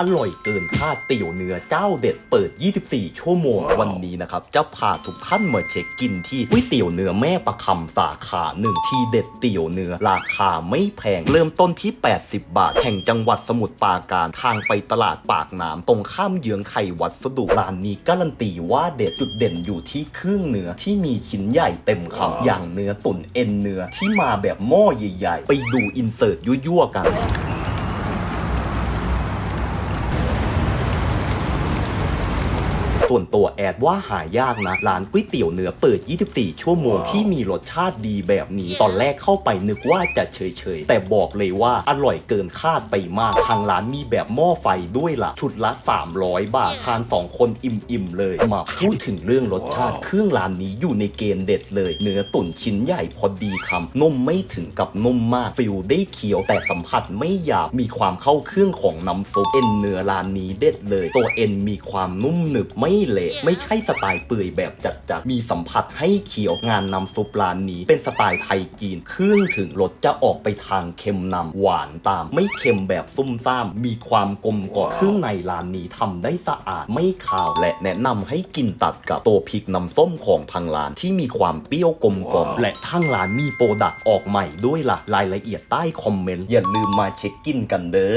อร่อยเกินคาดเตี๋ยวเนื้อเจ้าเด็ดเปิด 24 ชั่วโมง วันนี้นะครับ จะพาทุกท่านมาเช็คกินที่ก๋วยเตี๋ยวเนื้อแม่ประคำสาขาหนึ่งที่เด็ดเตี๋ยวเนื้อราคาไม่แพง เริ่มต้นที่ 80 บาท แห่งจังหวัดสมุทรปราการทางไปตลาดปากน้ำตรงข้ามเยื้องไข่วัดสดุร้านนี้การันตีว่าเด็ดจุดเด่นอยู่ที่เครื่องเนื้อที่มีชิ้นใหญ่เต็มคำอย่างเนื้อตุ๋นเอ็นเนื้อที่มาแบบหม้อใหญ่ ๆ ไปดูอินเสิร์ตยั่วๆกัน ส่วนตัวแอดว่าหายากนะ ร้านก๋วยเตี๋ยวเนื้อเปิด 24 ชั่วโมงที่มีรสชาติดีแบบนี้ ตอนแรกเข้าไปนึกว่าจะเฉยๆ แต่บอกเลยว่าอร่อยเกินคาดไปมาก ทางร้านมีแบบหม้อไฟด้วยล่ะ ชุดละ 300 บาท ทาน 2 คนอิ่มๆเลย มาพูดถึงเรื่องรสชาติเครื่องร้านนี้อยู่ในเกณฑ์เด็ดเลย เนื้อตุ๋นชิ้นใหญ่พอดีคำนุ่มไม่ถึงกับนุ่มมากฟิลได้เคี้ยวแต่สัมผัสไม่หยาบมีความเข้าเครื่องของน้ำซุปเอ็นเนื้อร้านนี้เด็ดเลย ตัวเอ็นมีความนุ่มหนึบไม่เละไม่ใช่สไตล์เปื่อยแบบจัดๆมีสัมผัสให้เคี้ยวงานน้ำซุปร้านนี้ เป็นสไตล์ไทยจีนเครื่องถึงรสจะออกไปทางเค็มนำหวานตาม ไม่เค็มแบบซุ่มซ่าม มีความกลมกล่อมเครื่องในร้านนี้ทำได้สะอาดไม่ขาวและแนะนำให้กินตัดกับตัวพริกน้ำส้มของทางร้านที่มีความเปรี้ยวกลมกล่อมและทางร้านมีโปรดักต์ออกใหม่ด้วยล่ะรายละเอียดใต้คอมเมนต์อย่าลืมมาเช็คกินกันเด้อ